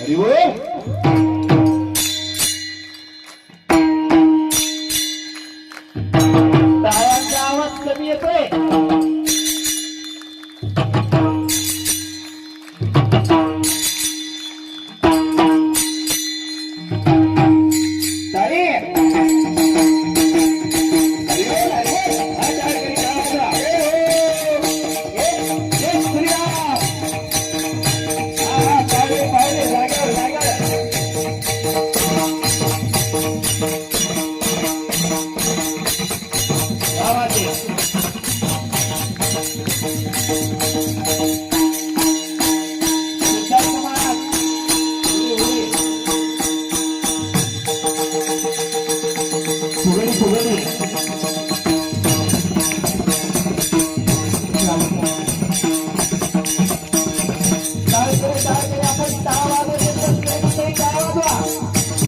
हरी बोल टाळ्यांचा आवाज कमी येतोय टाळी. Subele, subele.